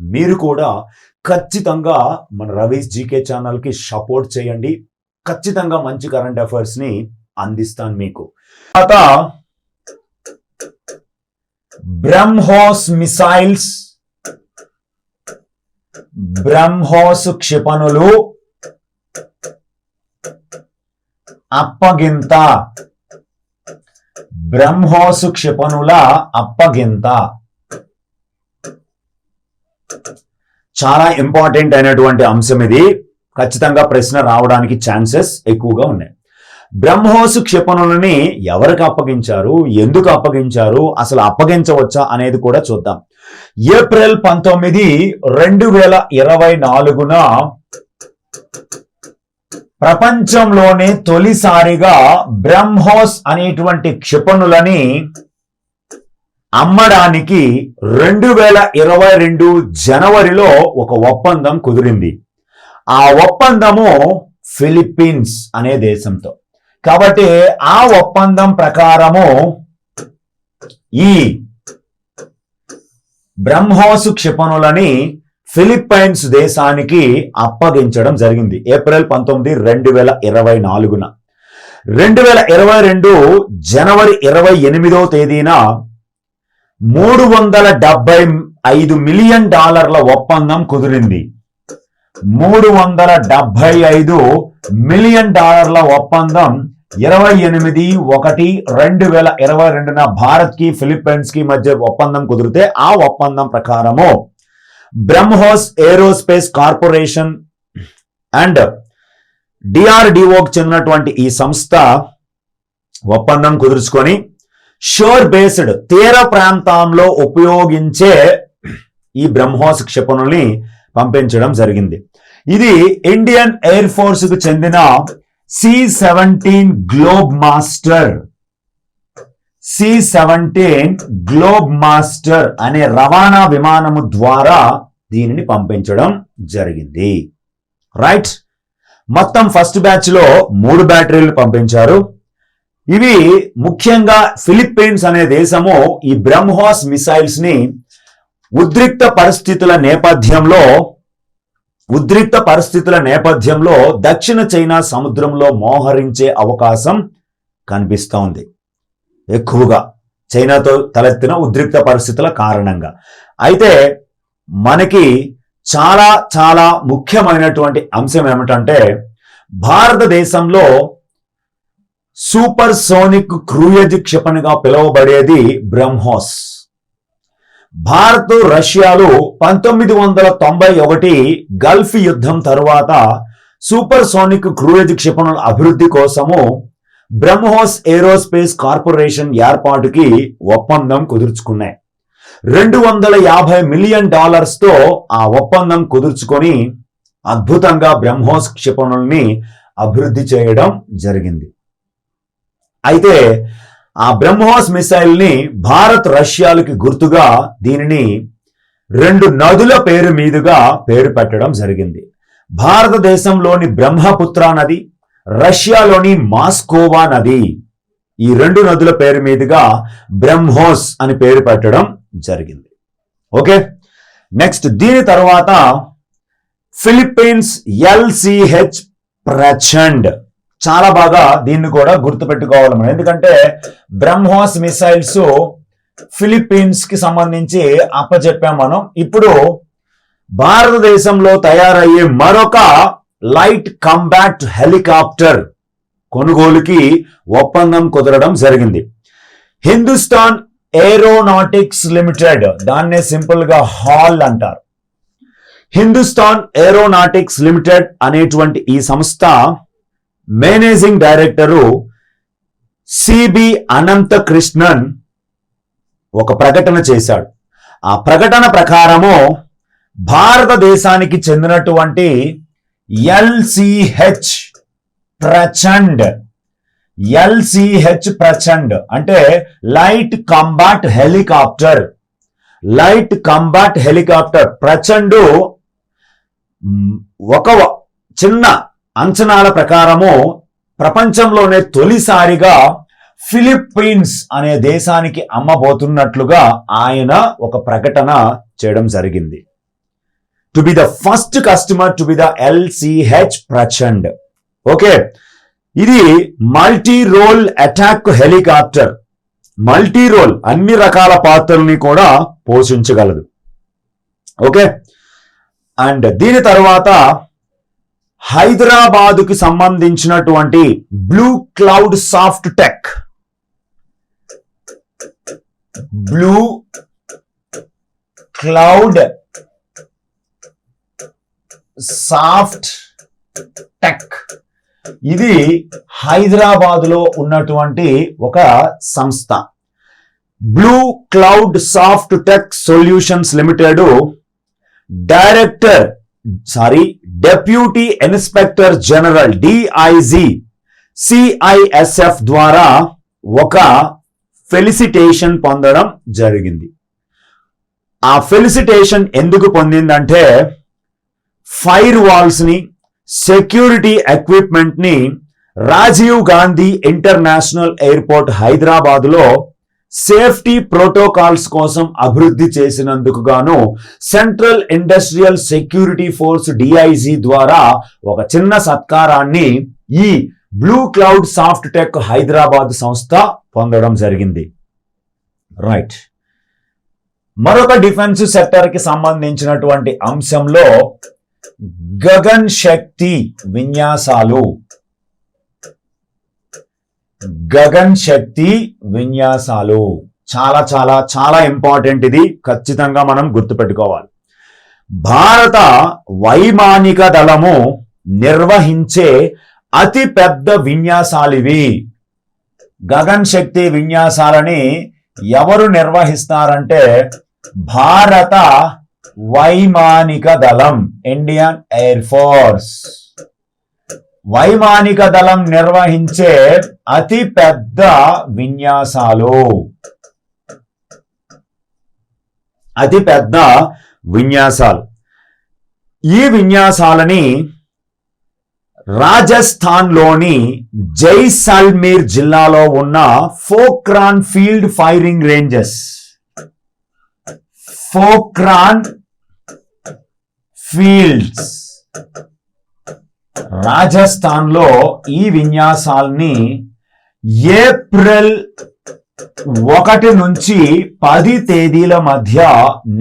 మీరు కూడా ఖచ్చితంగా మన రవీస్ జీకే ఛానల్కి సపోర్ట్ చేయండి. ఖచ్చితంగా మంచి కరెంట్ అఫైర్స్ని అందిస్తాను మీకు. తర్వాత బ్రహ్మోస్ మిసైల్స్ బ్రహ్మోస్ క్షిపణులు అప్పగింత బ్రహ్మోసు క్షిపణుల అప్పగింత. చాలా ఇంపార్టెంట్ అయినటువంటి అంశం ఇది. ఖచ్చితంగా ప్రశ్న రావడానికి ఛాన్సెస్ ఎక్కువగా ఉన్నాయి. బ్రహ్మోసు క్షిపణులని ఎవరికి అప్పగించారు? ఎందుకు అప్పగించారు? అసలు అప్పగించవచ్చా అనేది కూడా చూద్దాం. ఏప్రిల్ పంతొమ్మిది రెండు వేల ఇరవై నాలుగున ప్రపంచంలోనే తొలిసారిగా బ్రహ్మోస్ అనేటువంటి క్షిపణులని అమ్మడానికి రెండు వేల ఇరవై రెండు జనవరిలో ఒక ఒప్పందం కుదిరింది. ఆ ఒప్పందము ఫిలిప్పీన్స్ అనే దేశంతో. కాబట్టి ఆ ఒప్పందం ప్రకారము ఈ బ్రహ్మోసు క్షిపణులని ఫిలిప్పైన్స్ దేశానికి అప్పగించడం జరిగింది. ఏప్రిల్ పంతొమ్మిది రెండు వేల ఇరవై నాలుగున. రెండు వేల ఇరవై రెండు జనవరి ఇరవై ఎనిమిదో తేదీన మూడు వందల డెబ్బై ఐదు మిలియన్ డాలర్ల ఒప్పందం కుదిరింది. మూడు వందల డెబ్బై ఐదు మిలియన్ డాలర్ల ఒప్పందం ఇరవై ఎనిమిది ఒకటి రెండు వేల ఇరవై రెండున భారత్కి ఫిలిప్పైన్స్కి మధ్య ఒప్పందం కుదిరితే ఆ ఒప్పందం ప్రకారము బ్రహ్మోస్ ఏరోస్పేస్ కార్పొరేషన్ అండ్ డిఆర్డిఓకి చెందినటువంటి ఈ సంస్థ ఒప్పందం కుదుర్చుకొని షోర్ బేస్డ్ తీర ప్రాంతంలో ఉపయోగించే ఈ బ్రహ్మోస్ క్షిపణుల్ని పంపించడం జరిగింది. ఇది ఇండియన్ ఎయిర్ ఫోర్స్కు చెందిన C seventeen globemaster C seventeen globemaster అనే రవాణా విమానము ద్వారా దీనిని పంపించడం జరిగింది. రైట్ మొత్తం ఫస్ట్ బ్యాచ్లో మూడు బ్యాటరీలు పంపించారు. ఇవి ముఖ్యంగా ఫిలిప్పీన్స్ అనే దేశము ఈ బ్రహ్మోస్ మిసైల్స్ని ఉద్రిక్త పరిస్థితుల నేపథ్యంలో ఉద్రిక్త పరిస్థితుల నేపథ్యంలో దక్షిణ చైనా సముద్రంలో మోహరించే అవకాశం కనిపిస్తోంది ఎక్కువగా చైనాతో తలెత్తిన ఉద్రిక్త పరిస్థితుల కారణంగా. అయితే మనకి చాలా చాలా ముఖ్యమైనటువంటి అంశం ఏమిటంటే భారతదేశంలో సూపర్ సోనిక్ క్రూయజ్ క్షిపణిగా పిలువబడేది బ్రహ్మోస్. భారత్ రష్యాలు పంతొమ్మిది వందల తొంభై ఒకటి గల్ఫ్ యుద్ధం తరువాత సూపర్ సోనిక్ క్రూయజ్ క్షిపణుల అభివృద్ధి కోసము బ్రహ్మోస్ ఏరోస్పేస్ కార్పొరేషన్ ఏర్పాటుకి ఒప్పందం కుదుర్చుకున్నాయి. రెండు వందల యాభై మిలియన్ డాలర్స్తో ఆ ఒప్పందం కుదుర్చుకొని అద్భుతంగా బ్రహ్మోస్ క్షిపణుల్ని అభివృద్ధి చేయడం జరిగింది. అయితే ఆ బ్రహ్మోస్ మిసైల్ని భారత్ రష్యాలకి గుర్తుగా దీనిని రెండు నదుల పేరు మీదుగా పేరు పెట్టడం జరిగింది. భారతదేశంలోని బ్రహ్మపుత్ర నది రష్యాలోని మాస్కోవా నది ఈ రెండు నదుల పేరు మీదుగా బ్రహ్మోస్ అని పేరు పెట్టడం జరిగింది. ఓకే? నెక్స్ట్ దీని తర్వాత ఫిలిప్పీన్స్ ఎల్సిహెచ్ ప్రచండ్. చాలా బాగా దీన్ని కూడా గుర్తుపెట్టుకోవాలి మనం. ఎందుకంటే బ్రహ్మోస్ మిసైల్స్ ఫిలిప్పీన్స్కి సంబంధించి అప్పచెప్పాం మనం. ఇప్పుడు భారతదేశంలో తయారయ్యే మరొక లైట్ కంబాట్ హెలికాప్టర్ కొనుగోలుకి ఒప్పందం కుదరడం జరిగింది. హిందుస్థాన్ ఏరోనాటిక్స్ లిమిటెడ్ దాన్నే సింపుల్గా హాల్ అంటారు. హిందుస్థాన్ ఏరోనాటిక్స్ లిమిటెడ్ అనేటువంటి ఈ సంస్థ managing director CB Anantha Krishnan ఒక ప్రకటన చేశాడు. ఆ ప్రకటన ప్రకారము భారతదేశానికి చెందినటువంటి ఎల్సిహెచ్ ప్రచండ్ ఎల్సిహెచ్ ప్రచండ్ అంటే light combat helicopter light combat helicopter Prachand ఒక చిన్న అంచనాల ప్రకారము ప్రపంచంలోనే తొలిసారిగా ఫిలిప్పీన్స్ అనే దేశానికి అమ్మబోతున్నట్లుగా ఆయన ఒక ప్రకటన చేయడం జరిగింది. To be the first customer to be the LCH Prachand. Okay? ఇది multi role attack helicopter. Multi role అన్ని రకాల పాత్రల్ని కూడా పోషించగలదు. ఓకే? అండ్ దీని తర్వాత హైదరాబాదుకి సంబంధించినటువంటి blue cloud soft tech. Blue cloud soft tech. ఇది హైదరాబాద్లో ఉన్నటువంటి ఒక సంస్థ. Blue cloud soft tech solutions limited director sorry deputy inspector general DIG CISF ద్వారా ఒక ఫెలిసిటేషన్ పొందడం జరిగింది. ఆ ఫెలిసిటేషన్ ఎందుకు పొందిందంటే ఫైర్ వాల్స్ని సెక్యూరిటీ ఎక్విప్మెంట్ని రాజీవ్ గాంధీ ఇంటర్నేషనల్ ఎయిర్పోర్ట్ హైదరాబాద్లో సేఫ్టీ ప్రోటోకాల్స్ కోసం అభివృద్ధి చేసినందుకు గాను central industrial security force DIG ద్వారా ఒక చిన్న సత్కారాన్ని ఈ blue cloud soft tech Hyderabad సంస్థ పొందడం జరిగింది. రైట్. మరొక డిఫెన్స్ సెక్టర్కి సంబంధించినటువంటి అంశంలో గగన్ శక్తి విన్యాసాలు. గగన్ శక్తి విన్యాసాలు. చాలా చాలా చాలా ఇంపార్టెంట్ ఇది. ఖచ్చితంగా మనం గుర్తుపెట్టుకోవాలి. భారత వైమానిక దళము నిర్వహించే అతి పెద్ద విన్యాసాలివి గగన్ శక్తి విన్యాసాలని ఎవరు నిర్వహిస్తారంటే భారత వైమానిక దళం ఇండియన్ ఎయిర్ ఫోర్స్. వైమానిక దళం నిర్వహించే అతి పెద్ద విన్యాసాలు. అతి పెద్ద విన్యాసాలు. ఈ విన్యాసాలని రాజస్థాన్లోని జైసల్మీర్ జిల్లాలో ఉన్న Pokhran field firing ranges. Pokhran fields. రాజస్థాన్లో ఈ విన్యాసాల్ని ఏప్రిల్ ఒకటి నుంచి పది తేదీల మధ్య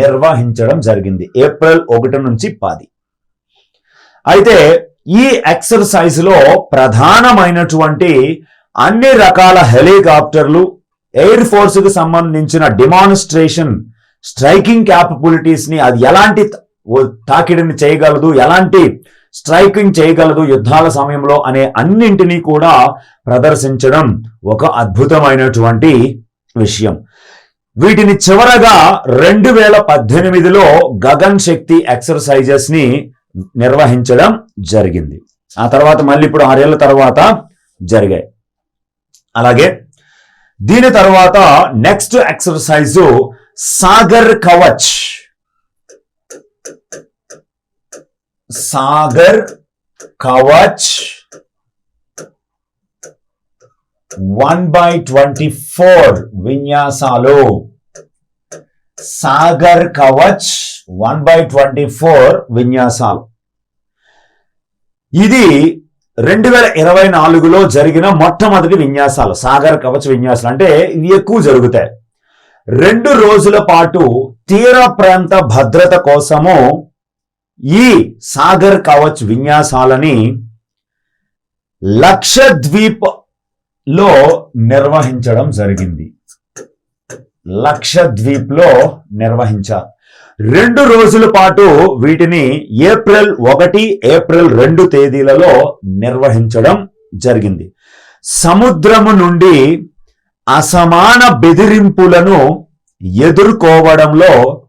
నిర్వహించడం జరిగింది. ఏప్రిల్ ఒకటి నుంచి పది. అయితే ఈ ఎక్సర్సైజ్లో ప్రధానమైనటువంటి అన్ని రకాల హెలికాప్టర్లు ఎయిర్ ఫోర్స్కు సంబంధించిన డిమాన్స్ట్రేషన్ స్ట్రైకింగ్ క్యాపబిలిటీస్ని అది ఎలాంటి తాకిడిని చేయగలదు ఎలాంటి స్ట్రైకింగ్ చేయగలదు యుద్ధాల సమయంలో అనే అన్నింటినీ కూడా ప్రదర్శించడం ఒక అద్భుతమైనటువంటి విషయం. వీటిని చివరగా రెండు వేల పద్దెనిమిదిలో గగన్ శక్తి ఎక్సర్సైజెస్ని నిర్వహించడం జరిగింది. ఆ తర్వాత మళ్ళీ ఇప్పుడు ఆరేళ్ళ తర్వాత జరిగాయి. అలాగే దీని తర్వాత next exercise Sagar Kavach Sagar Kavach one by twenty four విన్యాసాలు. Sagar Kavach one by twenty four విన్యాసాలు. ఇది రెండు వేల ఇరవై నాలుగులో జరిగిన మొట్టమొదటి విన్యాసాలు. సాగర్ కవచ్ విన్యాసాలు. అంటే ఇవి ఎక్కువ జరుగుతాయి. రెండు రోజుల పాటు తీర ప్రాంత భద్రత కోసము ఈ సాగర్ కవచ్ విన్యాసాలని లక్షద్వీప్లో నిర్వహించడం జరిగింది. లక్షద్వీప్లో నిర్వహించారు రెండు రోజుల పాటు వీటిని ఏప్రిల్ ఒకటి ఏప్రిల్ రెండు తేదీలలో నిర్వహించడం జరిగింది. సముద్రము నుండి అసమాన బెదిరింపులను ఎదుర్కోవడంలో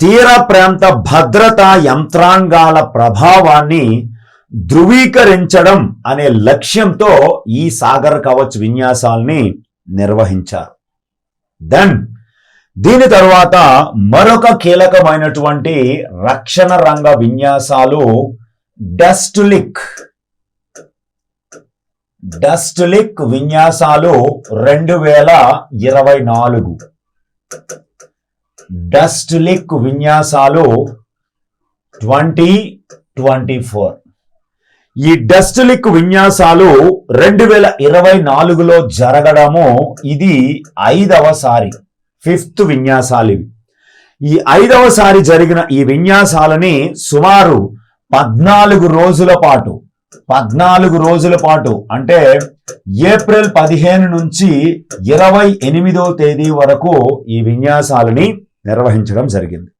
తీర ప్రాంత భద్రతా యంత్రాంగాల ప్రభావాన్ని ధృవీకరించడం అనే లక్ష్యంతో ఈ సాగర్ కవచ్ విన్యాసాల్ని నిర్వహించారు. దెన్ దీని తరువాత మరొక కీలకమైనటువంటి రక్షణ రంగ విన్యాసాలు డస్టులిక్ డస్టులిక్ విన్యాసాలు రెండు వేల ఇరవై నాలుగు. డస్ట్ లిక్ విన్యాసాలు ట్వంటీ ట్వంటీ ఫోర్. ఈ డస్ట్ లిక్ విన్యాసాలు రెండు వేల ఇరవై నాలుగులో జరగడము ఇది ఐదవసారి ఫిఫ్త్ విన్యాసాలు ఇవి. ఈ ఐదవసారి జరిగిన ఈ విన్యాసాలని సుమారు పద్నాలుగు రోజుల పాటు పద్నాలుగు రోజుల పాటు అంటే ఏప్రిల్ పదిహేను నుంచి ఇరవై ఎనిమిదో తేదీ వరకు ఈ విన్యాసాలని నిర్వహించడం జరిగింది.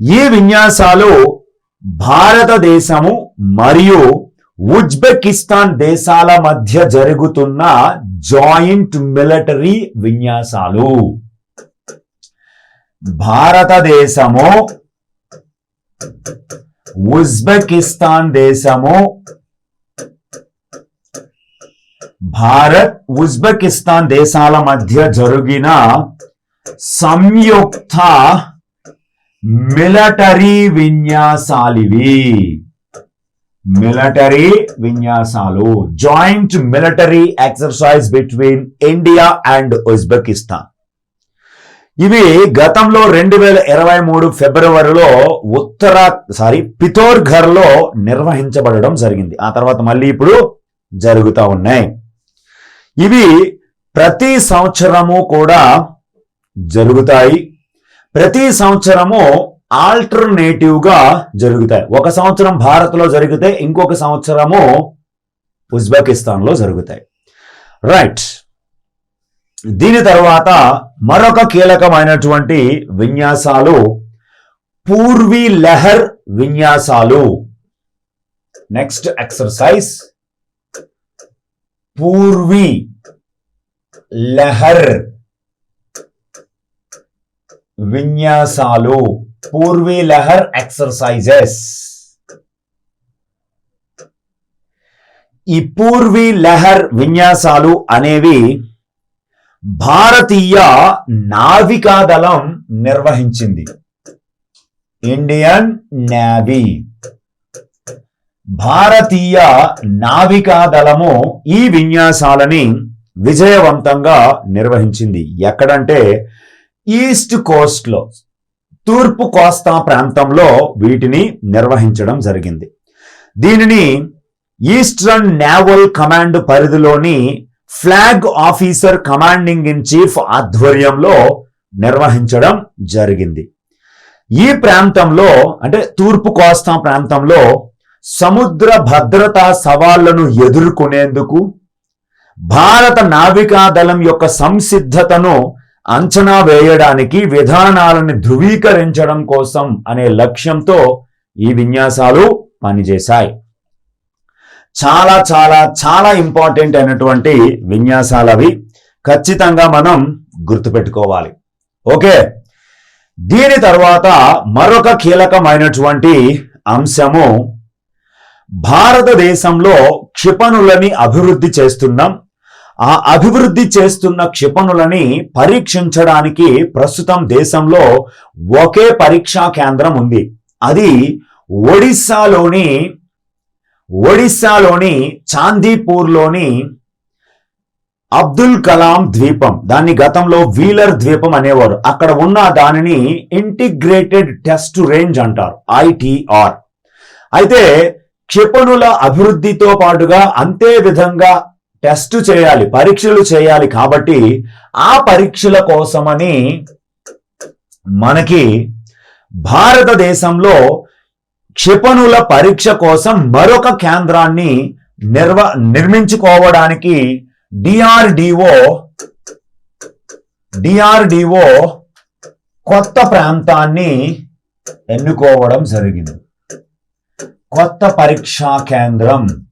ఈ విన్యాసాలు భారతదేశము మరియు ఉజ్బెకిస్తాన్ దేశాల మధ్య జరుగుతున్న జాయింట్ మిలిటరీ విన్యాసాలు. భారతదేశము ఉజ్బెకిస్తాన్ దేశము భారత్ ఉజ్బెకిస్తాన్ దేశాల మధ్య జరిగిన సంయుక్త మిలటరీ విన్యాసాలివి. మిలటరీ విన్యాసాలు. Joint military exercise between India and Uzbekistan. ఇవి గతంలో రెండు వేల ఇరవై మూడు ఫిబ్రవరిలో ఉత్తర సారీ పితోర్ఘర్లో నిర్వహించబడడం జరిగింది. ఆ తర్వాత మళ్ళీ ఇప్పుడు జరుగుతూ ఉన్నాయి. ఇవి ప్రతి సంవత్సరము కూడా జరుగుతాయి. ప్రతి సంవత్సరము ఆల్టర్నేటివ్గా జరుగుతాయి. ఒక సంవత్సరం భారత్లో జరిగితే ఇంకొక సంవత్సరము ఉజ్బెకిస్తాన్లో జరుగుతాయి. రైట్. దీని తర్వాత మరొక కీలకమైనటువంటి విన్యాసాలు పూర్వీ లెహర్ విన్యాసాలు. Next exercise. పూర్వీ లెహర్ విన్యాసాలు పూర్వీ లహర్ ఎక్సర్సైజెస్. ఈ పూర్వీ లహర్ విన్యాసాలు అనేవి భారతీయ నావికాదళం నిర్వహించింది. Indian navy. భారతీయ నావికాదళము ఈ విన్యాసాలని విజయవంతంగా నిర్వహించింది. ఎక్కడంటే ఈస్ట్ కోస్ట్లో తూర్పు కోస్తా ప్రాంతంలో వీటిని నిర్వహించడం జరిగింది. దీనిని ఈస్టర్న్ నేవల్ కమాండ్ పరిధిలోని flag officer commanding in chief ఆధ్వర్యంలో నిర్వహించడం జరిగింది. ఈ ప్రాంతంలో అంటే తూర్పు కోస్తా ప్రాంతంలో సముద్ర భద్రతా సవాళ్ళను ఎదుర్కొనేందుకు భారత నావికాదళం యొక్క సంసిద్ధతను అంచనా వేయడానికి విధానాలను ధృవీకరించడం కోసం అనే లక్ష్యంతో ఈ విన్యాసాలు పనిచేశాయి. చాలా చాలా చాలా ఇంపార్టెంట్ అయినటువంటి విన్యాసాలు అవి ఖచ్చితంగా మనం గుర్తుపెట్టుకోవాలి. ఓకే? దీని తర్వాత మరొక కీలకమైనటువంటి అంశము భారతదేశంలో క్షిపణులని అభివృద్ధి చేస్తున్నాం. ఆ అభివృద్ధి చేస్తున్న క్షిపణులని పరీక్షించడానికి ప్రస్తుతం దేశంలో ఒకే పరీక్షా కేంద్రం ఉంది. అది ఒడిస్సాలోని ఒడిస్సాలోని చాందీపూర్లోని అబ్దుల్ కలాం ద్వీపం. దాన్ని గతంలో వీలర్ ద్వీపం అనేవారు. అక్కడ ఉన్న దానిని ఇంటిగ్రేటెడ్ టెస్ట్ రేంజ్ అంటారు ఐటిఆర్. అయితే క్షిపణుల అభివృద్ధితో పాటుగా అంతే విధంగా టెస్ట్ చేయాలి పరీక్షలు చేయాలి కాబట్టి ఆ పరీక్షల కోసమని మనకి భారతదేశంలో క్షిపణుల పరీక్ష కోసం మరొక కేంద్రాన్ని నిర్వ నిర్మించుకోవడానికి డిఆర్డిఓ డిఆర్డిఓ కొత్త ప్రాంతాన్ని ఎన్నుకోవడం జరిగింది. కొత్త పరీక్షా కేంద్రం.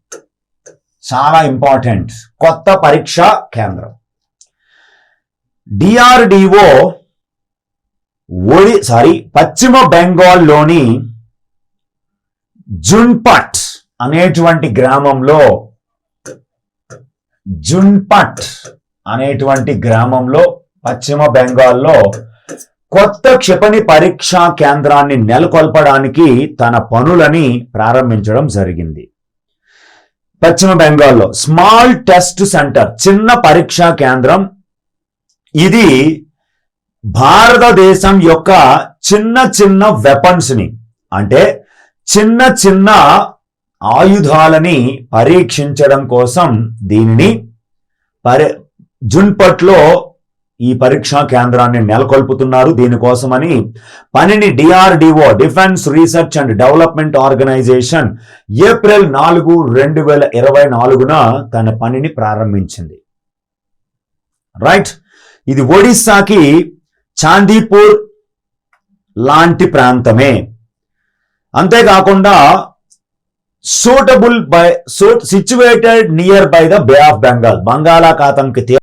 చాలా ఇంపార్టెంట్ కొత్త పరీక్షా కేంద్రం. డిఆర్డిఓ ఒడి సారీ పశ్చిమ బెంగాల్లోని జున్పట్ అనేటువంటి గ్రామంలో జున్పట్ అనేటువంటి గ్రామంలో పశ్చిమ బెంగాల్లో కొత్త క్షిపణి పరీక్షా కేంద్రాన్ని నెలకొల్పడానికి తన పనులని ప్రారంభించడం జరిగింది. పశ్చిమ బెంగాల్లో స్మాల్ టెస్ట్ సెంటర్ చిన్న పరీక్షా కేంద్రం. ఇది భారతదేశం యొక్క చిన్న చిన్న వెపన్స్ని అంటే చిన్న చిన్న ఆయుధాలని పరీక్షించడం కోసం దీనిని పరి జున్పట్లో ఈ పరీక్షా కేంద్రాన్ని నెలకొల్పుతున్నారు. దీనికోసమని పనిని DRDO defence research and development organisation April నాలుగు రెండు వేల ఇరవై నాలుగున తన పనిని ప్రారంభించింది. రైట్ ఇది ఒడిస్సాకి చాందీపూర్ లాంటి ప్రాంతమే. అంతేకాకుండా suitable by situated near by the bay of Bengal బంగాళాఖాతంకి